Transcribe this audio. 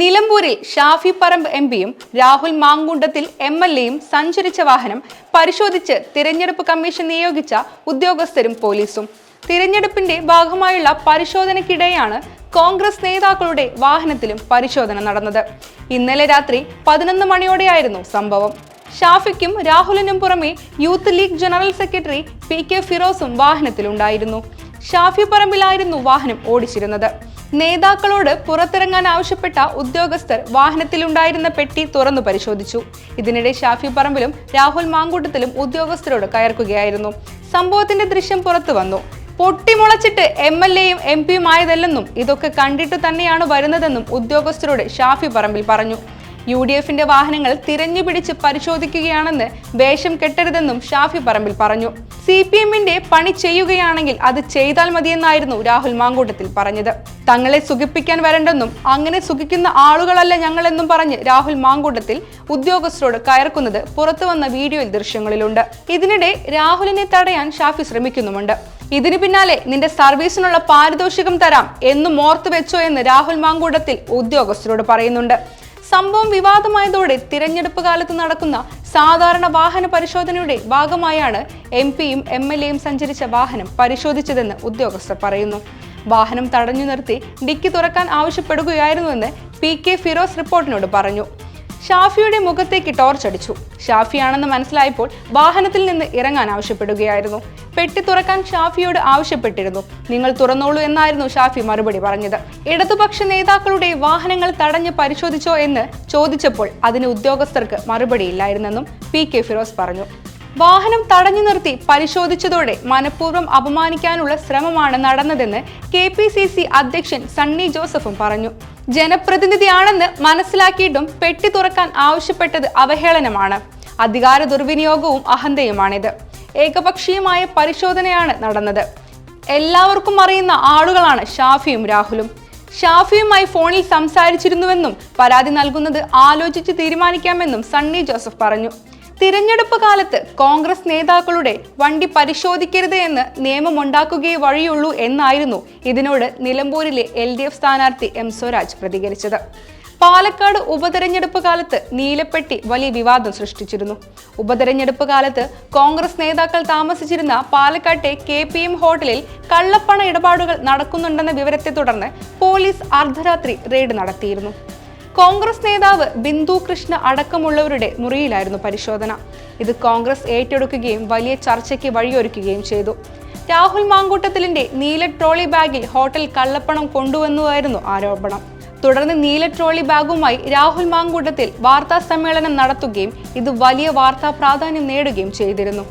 നിലമ്പൂരിൽ ഷാഫി പറമ്പ് എം പിയും രാഹുൽ മാങ്കുണ്ടത്തിൽ എം എൽ എയും സഞ്ചരിച്ച വാഹനം പരിശോധിച്ച് തിരഞ്ഞെടുപ്പ് കമ്മീഷൻ നിയോഗിച്ച ഉദ്യോഗസ്ഥരും പോലീസും. തിരഞ്ഞെടുപ്പിന്റെ ഭാഗമായുള്ള പരിശോധനയ്ക്കിടെയാണ് കോൺഗ്രസ് നേതാക്കളുടെ വാഹനത്തിലും പരിശോധന നടന്നത്. ഇന്നലെ രാത്രി പതിനൊന്ന് മണിയോടെയായിരുന്നു സംഭവം. ഷാഫിക്കും രാഹുലിനും പുറമെ youth league general secretary P K ഫിറോസും വാഹനത്തിലുണ്ടായിരുന്നു. ഷാഫി പറമ്പിലായിരുന്നു വാഹനം ഓടിച്ചിരുന്നത്. നേതാക്കളോട് പുറത്തിറങ്ങാൻ ആവശ്യപ്പെട്ട ഉദ്യോഗസ്ഥർ വാഹനത്തിലുണ്ടായിരുന്ന പെട്ടി തുറന്നു പരിശോധിച്ചു. ഇതിനിടെ ഷാഫി പറമ്പിലും രാഹുൽ മാങ്കൂട്ടത്തിലും ഉദ്യോഗസ്ഥരോട് കയർക്കുകയായിരുന്നു. സംഭവത്തിന്റെ ദൃശ്യം പുറത്തു വന്നു. പൊട്ടിമുളച്ചിട്ട് എം എൽ എയും എം പിയും ആയതല്ലെന്നും ഇതൊക്കെ കണ്ടിട്ട് തന്നെയാണ് വരുന്നതെന്നും ഉദ്യോഗസ്ഥരോട് ഷാഫി പറമ്പിൽ പറഞ്ഞു. യു ഡി എഫിന്റെ വാഹനങ്ങൾ തിരഞ്ഞുപിടിച്ച് പരിശോധിക്കുകയാണെന്ന് വേഷം കെട്ടരുതെന്നും ഷാഫി പറമ്പിൽ പറഞ്ഞു. സി പി എമ്മിന്റെ പണി ചെയ്യുകയാണെങ്കിൽ അത് ചെയ്താൽ മതിയെന്നായിരുന്നു രാഹുൽ മാങ്കൂട്ടത്തിൽ പറഞ്ഞത്. തങ്ങളെ സുഖിപ്പിക്കാൻ വരണ്ടെന്നും അങ്ങനെ സുഖിക്കുന്ന ആളുകളല്ല ഞങ്ങളെന്നും പറഞ്ഞ് രാഹുൽ മാങ്കൂട്ടത്തിൽ ഉദ്യോഗസ്ഥരോട് കയർക്കുന്നത് പുറത്തുവന്ന വീഡിയോയിൽ ദൃശ്യങ്ങളിലുണ്ട്. ഇതിനിടെ രാഹുലിനെ തടയാൻ ഷാഫി ശ്രമിക്കുന്നുമുണ്ട്. ഇതിനു പിന്നാലെ നിന്റെ സർവീസിനുള്ള പാരിതോഷികം തരാം എന്നും ഓർത്തു വെച്ചോ എന്ന് രാഹുൽ മാങ്കൂട്ടത്തിൽ ഉദ്യോഗസ്ഥരോട് പറയുന്നുണ്ട്. സംഭവം വിവാദമായതോടെ തിരഞ്ഞെടുപ്പ് കാലത്ത് നടക്കുന്ന സാധാരണ വാഹന പരിശോധനയുടെ ഭാഗമായാണ് എം പിയും എം എൽ എയും സഞ്ചരിച്ച വാഹനം പരിശോധിച്ചതെന്ന് ഉദ്യോഗസ്ഥർ പറയുന്നു. വാഹനം തടഞ്ഞു നിർത്തി ഡിക്കി തുറക്കാൻ ആവശ്യപ്പെടുകയായിരുന്നുവെന്ന് പി കെ ഫിറോസ് റിപ്പോർട്ടിനോട് പറഞ്ഞു. ഷാഫിയുടെ മുഖത്തേക്ക് ടോർച്ച് അടിച്ചു. ഷാഫിയാണെന്ന് മനസ്സിലായപ്പോൾ വാഹനത്തിൽ നിന്ന് ഇറങ്ങാൻ ആവശ്യപ്പെടുകയായിരുന്നു. പെട്ടി തുറക്കാൻ ഷാഫിയോട് ആവശ്യപ്പെട്ടിരുന്നു. നിങ്ങൾ തുറന്നോളൂ എന്നായിരുന്നു ഷാഫി മറുപടി പറഞ്ഞത്. ഇടതുപക്ഷ നേതാക്കളുടെ വാഹനങ്ങൾ തടഞ്ഞ് പരിശോധിച്ചോ എന്ന് ചോദിച്ചപ്പോൾ അതിന് ഉദ്യോഗസ്ഥർക്ക് മറുപടിയില്ലായിരുന്നെന്നും പി കെ ഫിറോസ് പറഞ്ഞു. വാഹനം തടഞ്ഞു നിർത്തി പരിശോധിച്ചതോടെ മനഃപൂർവം അപമാനിക്കാനുള്ള ശ്രമമാണ് നടന്നതെന്ന് കെ അധ്യക്ഷൻ സണ്ണി ജോസഫും പറഞ്ഞു. ജനപ്രതിനിധിയാണെന്ന് മനസ്സിലാക്കിയിട്ടും പെട്ടി തുറക്കാൻ ആവശ്യപ്പെട്ടത് അവഹേളനമാണ്. അധികാര ദുർവിനിയോഗവും അഹന്തയുമാണിത്. ഏകപക്ഷീയമായ പരിശോധനയാണ് നടന്നത്. എല്ലാവർക്കും അറിയുന്ന ആളുകളാണ് ഷാഫിയും രാഹുലും. ഷാഫിയുമായി ഫോണിൽ സംസാരിച്ചിരുന്നുവെന്നും പരാതി നൽകുന്നത് ആലോചിച്ച് തീരുമാനിക്കാമെന്നും സണ്ണി ജോസഫ് പറഞ്ഞു. തിരഞ്ഞെടുപ്പ് കാലത്ത് കോൺഗ്രസ് നേതാക്കളുടെ വണ്ടി പരിശോധിക്കരുത് എന്ന് നിയമമുണ്ടാക്കുകയേ വഴിയുള്ളൂ എന്നായിരുന്നു ഇതിനോട് നിലമ്പൂരിലെ എൽ ഡി എഫ് സ്ഥാനാർത്ഥി എം സ്വരാജ് പ്രതികരിച്ചത്. പാലക്കാട് ഉപതെരഞ്ഞെടുപ്പ് കാലത്ത് നീലപ്പെട്ടി വലിയ വിവാദം സൃഷ്ടിച്ചിരുന്നു. ഉപതെരഞ്ഞെടുപ്പ് കാലത്ത് കോൺഗ്രസ് നേതാക്കൾ താമസിച്ചിരുന്ന പാലക്കാട്ടെ കെ പി എം ഹോട്ടലിൽ കള്ളപ്പണ ഇടപാടുകൾ നടക്കുന്നുണ്ടെന്ന വിവരത്തെ തുടർന്ന് പോലീസ് അർദ്ധരാത്രി റെയ്ഡ് നടത്തിയിരുന്നു. കോൺഗ്രസ് നേതാവ് ബിന്ദു കൃഷ്ണ അടക്കമുള്ളവരുടെ മുറിയിലായിരുന്നു പരിശോധന. ഇത് കോൺഗ്രസ് ഏറ്റെടുക്കുകയും വലിയ ചർച്ചയ്ക്ക് വഴിയൊരുക്കുകയും ചെയ്തു. രാഹുൽ മാങ്കൂട്ടത്തിലിന്റെ നീല ട്രോളി ബാഗിൽ ഹോട്ടൽ കള്ളപ്പണം കൊണ്ടുവന്നുവായിരുന്നു ആരോപണം. തുടർന്ന് നീല ട്രോളി ബാഗുമായി രാഹുൽ മാങ്കൂട്ടത്തിൽ വാർത്താ സമ്മേളനം നടത്തുകയും ഇത് വലിയ വാർത്താ പ്രാധാന്യം നേടുകയും ചെയ്തിരുന്നു.